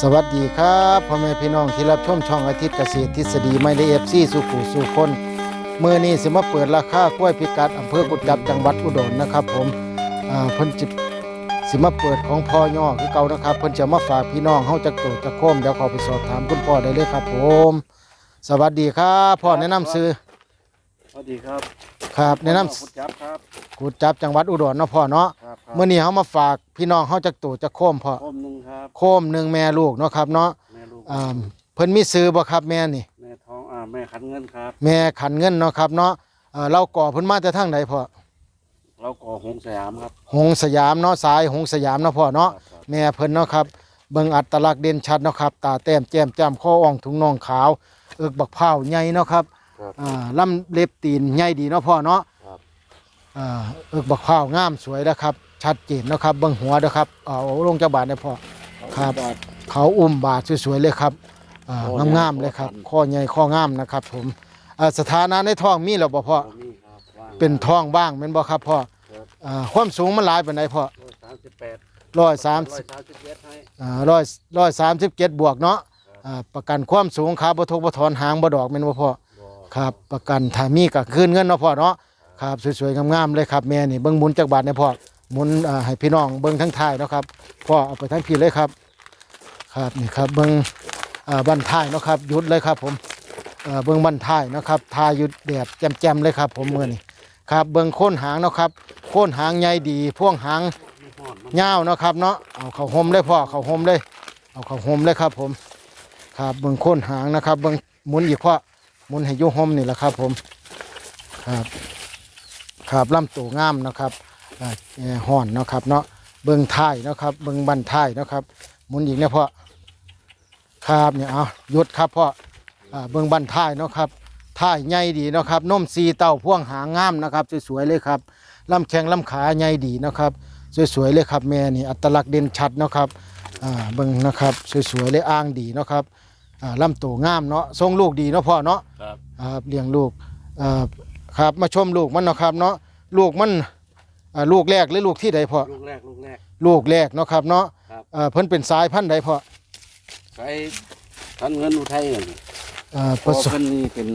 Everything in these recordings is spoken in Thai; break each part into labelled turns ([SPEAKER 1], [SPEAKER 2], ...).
[SPEAKER 1] สวัสดีครับพ่อแม่พี่น้องที่รับชมช่องอาทิตย์เกษตรทฤษฎีไม่ได้เอฟซีสุขุสู่คนเมื่อนี้สิมาเปิดราคากล้วยพิกัดอำเภอกุดจับจังหวัดอุดรนะครับผมอ่าเพิ่นจิสิมาเปิดของพ่อย่อคือเก่านะครับ เพิ่นจะมาฝากพี่น้องเฮาจักโตจักโคมเดี๋ยวขอไปสอบถามคุณพ่อได้เลยครับผม สวัสดีครับพ่อแนะนำซื้อ
[SPEAKER 2] สวัสดีครับ
[SPEAKER 1] ครับแนะนำ
[SPEAKER 2] คุณจับครับ
[SPEAKER 1] กุดจับจังหวัดอุดรเนาะพ่อเนาะ
[SPEAKER 2] ครับครับ
[SPEAKER 1] เมื่อนี้เฮามาฝากพี่น้องเฮาจักโตจักโคมพ่อ
[SPEAKER 2] คมหนึ่งครับ
[SPEAKER 1] โคมหนึ่งแม่ลูกเนาะครับเนาะ
[SPEAKER 2] แม่ลูก
[SPEAKER 1] อ่าเพิ่นมีซื้อบ่ครับแม่นี่
[SPEAKER 2] แม่ท้อง อ่า แม่ขันเงินครับ
[SPEAKER 1] แม่ขันเงินเนาะครับเนาะเอ่อเราก่อเพิ่นมาแต่ทางไหนพ่อ
[SPEAKER 2] เราก่อหงสยามครับ
[SPEAKER 1] หงสยามเนาะสายหงสยามเนาะพ่อเนาะ
[SPEAKER 2] ครับครับ
[SPEAKER 1] แม่เพิ่นเนาะครับเบิ่งอัตลักษณ์เด่นชัดเนาะครับตาแต้มแจ่มจ้ำคออ่องถุงน่องขาวเอิกบักเผาวใหญ่เนาะครับ
[SPEAKER 2] ครับ
[SPEAKER 1] อ่าลำเล็บตีนใหญ่ดีเนาะพ่อเนาะ
[SPEAKER 2] ครับ
[SPEAKER 1] อ่าเอิกบักเผาวงามสวยนะครับ ชัดเจนเนาะครับเบิ่งหัวเด้อครับเอาลงจากบาทได้พ่อครับ เขาอุ้มบาทสวยๆเลยครับอ่า
[SPEAKER 2] โอ้ย
[SPEAKER 1] งามๆเลยครับ
[SPEAKER 2] โอ้ย
[SPEAKER 1] ข้อใหญ่ข้องามนะครับผมอ่าสถานะในท้องมีแล้วบ่พ่อ
[SPEAKER 2] นี่ครับว่าง
[SPEAKER 1] เป็นท้องบ้างแม่นบ่ครับพ่อ
[SPEAKER 2] ครับ
[SPEAKER 1] อ่าความสูงมันหลายปานใดพ่อ
[SPEAKER 2] ร้อยสามสิบแปด
[SPEAKER 1] ร้อยสาม
[SPEAKER 2] ร้อยสามสิบเอ็ดให้
[SPEAKER 1] อ่าร้อยร้อยสามสิบเจ็ดบวกเนาะอ่าประกันความสูงขาบ่ทุกบ่ถอนหางบ่ดอกแม่นบ่พ่อ
[SPEAKER 2] บ่
[SPEAKER 1] ครับประกันถ้ามีก็คืนเงินเนาะพ่อเนาะครับสวยๆงามๆเลยครับแม่นี่เบิ่งหมุนจักบาทเนี่ยพ่อหมุนอ่าให้พี่น้องเบิ่งทั้งท้ายเนาะครับพ่อเอาไปทั้งพี่เลยครับ ครับนี่ครับเบิ่งอ่าบั้นท้ายเนาะครับหยุดเลยครับ ผมเอ่อเบิ่งบั้นท้ายเนาะครับทายหยุดแดดแจ่มๆเลยครับ ผมมือนี้ครับเบิ่งโคนหางเนาะครับโคนหางใหญ่ดีพ่วงหาง
[SPEAKER 2] ไม่หอดมัน
[SPEAKER 1] ยาวเนาะครับเนาะเอาเข้าห่มเลยพ่อเข้าห่มเลย เอาเข้าห่มเลยครับ ผม ครับเบิ่งโคนหางนะครับเบิ่งหมุนอีกพ่อ มุนให้ยู่ห่มนี่แหละครับ ผมครับครับลำตัวงามนะครับห่อนนะครับเนาะเบิ่งท้ายนะครับเบิงบันท้ายนะครับมุนอีกเนี่ยพ่อครับเนี่ยเอาหยุดครับพ่อเบิงบันท้ายนะครับท้ายใหญ่ดีนะครับนมสีเต้าพ่วงหางงามนะครับสวยๆเลยครับลำแข้งลำขาใหญ่ดีนะครับสวยๆเลยครับแม่นี่อัตลักษณ์เด่นชัดนะครับเบิงนะครับสวยๆเลยอ้างดีนะครับ ลำตัวงามเนาะทรงลูกดีเนาะพ่อเนาะ
[SPEAKER 2] ครับ
[SPEAKER 1] ครับเลี้ยงลูกอ่าครับมาชมลูกมันเนาะครับเนาะลูกมันอ่าลูกแรกหรือลูกที่ใดพ่อ
[SPEAKER 2] ลูกแรกลูกแรก
[SPEAKER 1] ลูกแรกเนาะครับเนาะ
[SPEAKER 2] ครับ
[SPEAKER 1] อ่าเพิ่นเป็นสายพันธุ์ใดพ่อ
[SPEAKER 2] ใช้ขันเงินอุทัยนี่
[SPEAKER 1] อ่า
[SPEAKER 2] พ
[SPEAKER 1] ผ
[SPEAKER 2] อ
[SPEAKER 1] สม
[SPEAKER 2] เป็นนี่เป็น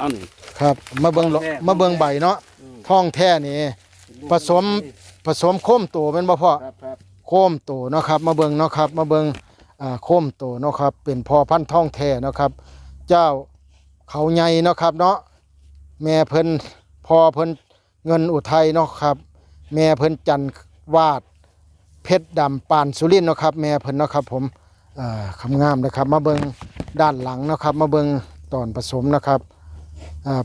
[SPEAKER 2] อัน
[SPEAKER 1] ครับมาเบิ่งเลาะ
[SPEAKER 2] แรก
[SPEAKER 1] มาเบิ่งใบเนาะ
[SPEAKER 2] อืม
[SPEAKER 1] ท้องแท้นี่ผสมผสมโคมโตแม่นบ่พ่อ
[SPEAKER 2] ครับครับ
[SPEAKER 1] โคมโตเนาะครับ มาเบิงเนาะครับ มาเบิงอ่า โคมโตเนาะครับเป็นพ่อพันธุ์ท่องแท้เนาะครับ เจ้าเขาใหญ่เนาะครับเนาะแม่เพิ่นพ่อเพิ่นเงินอุทัยเนาะครับ แม่เพิ่นจันวาดเพชรดำปานสุรินเนาะครับแม่เพิ่นเนาะครับผมคำงามนะครับ มาเบิงด้านหลังเนาะครับ มาเบิงตอนผสมนะครับ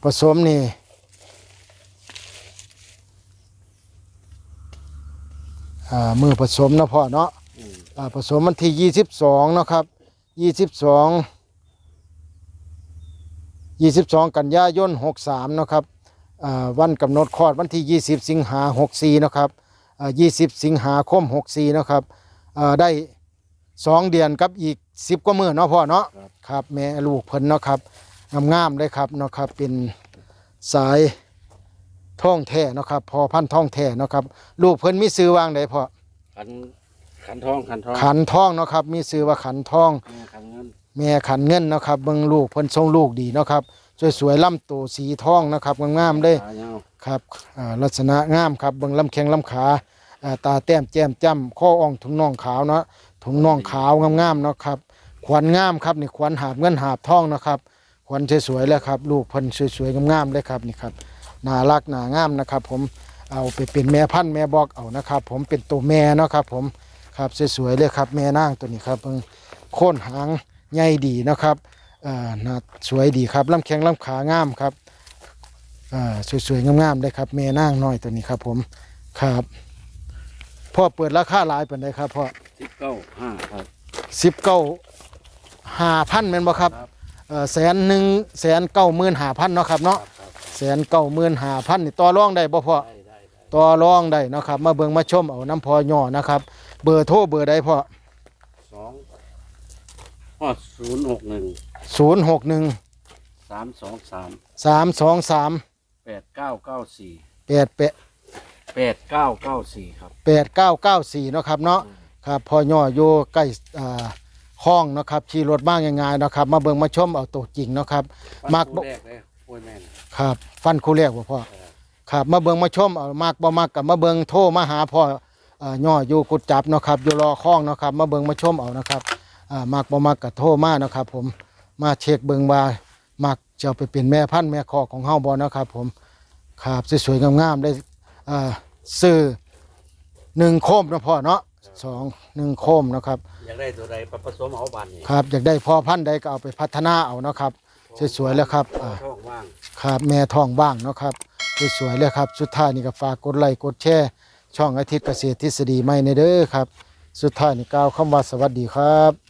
[SPEAKER 1] ผสมนี่มือผสมนะพ่อเนาะ
[SPEAKER 2] อืม
[SPEAKER 1] อ่าผสมวันที่ยี่สิบสองนะครับยี่สิบสองยี่สิบสองกันยายนหกสามนะครับอ่าวันกำหนดคลอดวันที่ยี่สิบสิงหาหกสี่นะครับอ่ายี่สิบสิงหาคมหกสี่นะครับอ่าได้สองเดือนกับอีกสิบกว่ามือเนาะพ่อเนาะครับแม่ลูกเพิ่นเนาะครับงามๆเลยครับเนาะครับเป็นสายท่องแท้เนาะครับพอพันท่องแท้เนาะครับ ลูกเพิ่นมีซื้อวางใดพ่อ
[SPEAKER 2] ขัน ขันทองขันทอง
[SPEAKER 1] ขันทองเนาะครับ มีซื้อว่าขันทอง
[SPEAKER 2] แม่ขันเงิน
[SPEAKER 1] แม่ขันเงินเนาะครับเบิ่งลูกเพิ่นทรงลูกดีเนาะครับสวยๆลำโตสีทองนะครับงามๆเลย
[SPEAKER 2] ขายาว
[SPEAKER 1] ครับอ่าลักษณะงามครับเบิ่งลำแข้งลำขาอ่าตาแต้มแจ่มจ้ำข้ออ่องถุงน่องขาวเนาะถุงน่องขาวงามๆเนาะครับขวัญงามครับนี่ขวัญหาบเงินหาบทองเนาะครับขวัญสวยๆแล้วครับลูกเพิ่นสวยๆงามๆเลยครับนี่ครับน่ารักน่างามนะครับ ผมเอาไปเป็นแม่พันธุ์แม่บอกเอานะครับ ผมเป็นตัวแม่เนาะครับ ผม ครับสวยๆเลยครับแม่นางตัวนี้ครับเบิ่งโค่นหางใหญ่ดีเนาะครับอ่าน่าสวยดีครับลำแข้งลำขางามครับอ่าสวยๆงามๆเลยครับแม่นางน้อยตัวนี้ครับผมครับพ่อเปิดราคาหลายเป็นไดครับพ่อ
[SPEAKER 2] สิบเก้าห้าครับ
[SPEAKER 1] สิบเก้าห้าพันเป็นบ่ครับ
[SPEAKER 2] ครับ
[SPEAKER 1] เอ่อแสนหนึ่งแสนเก้าหมื่นห้าพันเนาะครับเนาะ
[SPEAKER 2] ครับ
[SPEAKER 1] แสนเก้าหมื่นห้าพันนี่ต่อรองได้บ่พ่อ
[SPEAKER 2] ได้ได้ได้
[SPEAKER 1] ต่อรองได้เนาะครับมาเบิ่งมาชมเอาน้ำพอย่อนะครับ เบอร์โทรเบอร์ใดพ่อ
[SPEAKER 2] สองฮอดศูนย์หกหนึ่ง
[SPEAKER 1] ศูนย์หกหนึ่ง
[SPEAKER 2] สามสองสาม
[SPEAKER 1] สามสองสาม
[SPEAKER 2] แปดเก้าเก้าสี่
[SPEAKER 1] แปดแปด
[SPEAKER 2] แปดเก้าเก้าสี่ครับ
[SPEAKER 1] แปดเก้าเก้าสี่เนาะครับเนาะครับพอย่ออยู่ใกล้อ่าคล้องเนาะครับขี่รถบ้างง่ายๆเนาะครับ มาเบิ่งมาชมเอาตัวจริงเนาะครับมักบ่
[SPEAKER 2] บ่ แรกเลยโอ้ยแม่น
[SPEAKER 1] ครับ ฟันคู่แรกบ่พ่อ
[SPEAKER 2] เออ
[SPEAKER 1] ครับ มาเบิ่งมาชมเอามากบ่มากกับมาเบิ่งโทรมาหาพ่อเอ่อ ย่ออยู่กุดจับเนาะครับอยู่รอคล้องเนาะครับมาเบิ่งมาชมเอานะครับอ่ามากบ่มากก็โทรมาเนาะครับผมมาเช็คเบิ่งว่ามักจะเอาไปเป็นแม่พันธุ์แม่คอกของเฮาบ่เนาะครับผมครับสวยๆงามๆได้อ่าซื้อหนึ่งโคมเนาะพ่อเนาะสองหนึ่งโคมเนาะครับ
[SPEAKER 2] อยากได้ตัวใดผสมเอาบานนี่
[SPEAKER 1] ครับอยากได้พ่อพันธุ์ใดก็เอาไปพัฒนาเอาเนาะครับสวยๆแล้วครับอ่า
[SPEAKER 2] ท้องว่าง
[SPEAKER 1] ครับแม่ท้องบ้างเนาะครับสวยๆเลยครับสุดท้ายนี่ก็ฝากกดไลค์กดแชร์ ช่องอาทิตย์เกษตรทฤษฎีใหม่ในเด้อครับ สุดท้ายนี่กล่าวคำว่าสวัสดีครับ